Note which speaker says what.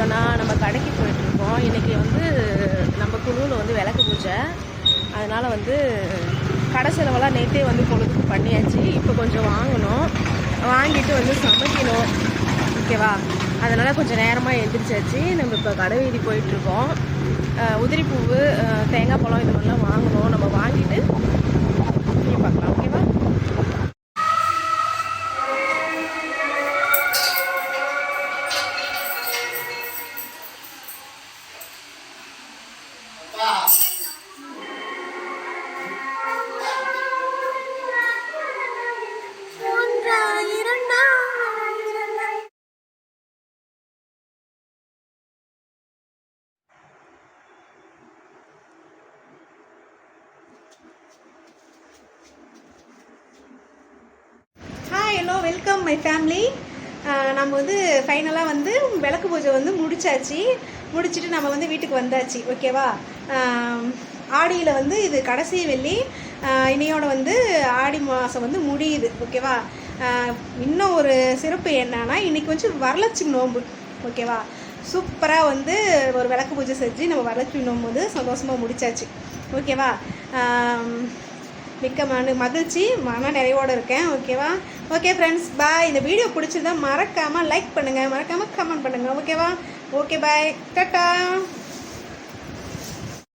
Speaker 1: போயிட்டுருக்கோன்னா நம்ம கடைக்கு போயிட்டுருக்கோம். இன்றைக்கி வந்து நம்ம குழுவில் வந்து விளக்கு பூஜை. அதனால் வந்து கடை செலவெல்லாம் நேற்றே வந்து பொழுதுக்கு பண்ணியாச்சு. இப்போ கொஞ்சம் வாங்கணும். வாங்கிட்டு வந்து சமைக்கணும். ஓகேவா? அதனால் கொஞ்சம் நேரமாக எழுந்திரிச்சாச்சு நம்ம இப்போ கடை வீதி போயிட்டுருக்கோம். உதிரிப்பூவு தேங்காய் பழம் இது மாதிரிலாம் வாங்கணும். நம்ம
Speaker 2: ஹலோ வெல்கம் மை ஃபேமிலி நம்ம வந்து ஃபைனலாக வந்து விளக்கு பூஜை வந்து முடிச்சாச்சு. முடிச்சுட்டு நம்ம வந்து வீட்டுக்கு வந்தாச்சு. ஓகேவா ஆடியில் வந்து இது கடைசி வெள்ளி. இனியோட வந்து ஆடி மாதம் வந்து முடியுது ஓகேவா? இன்னும் ஒரு சிறப்பு என்னன்னா இன்னைக்கு வந்து வரலட்சுமி நோன்பு ஓகேவா? சூப்பராக வந்து ஒரு விளக்கு பூஜை செஞ்சு நம்ம வரலட்சுமி நோன்பு வந்து சந்தோஷமாக முடிச்சாச்சு ஓகேவா? மிக்க மன மகிழ்ச்சி மன நிறைவோடு இருக்கேன் ஓகேவா? ஓகே ஃப்ரெண்ட்ஸ் பாய் இந்த வீடியோ பிடிச்சிருந்தா மறக்காமல் லைக் பண்ணுங்கள் மறக்காமல் கமெண்ட் பண்ணுங்கள் ஓகேவா? Okay bye ta-ta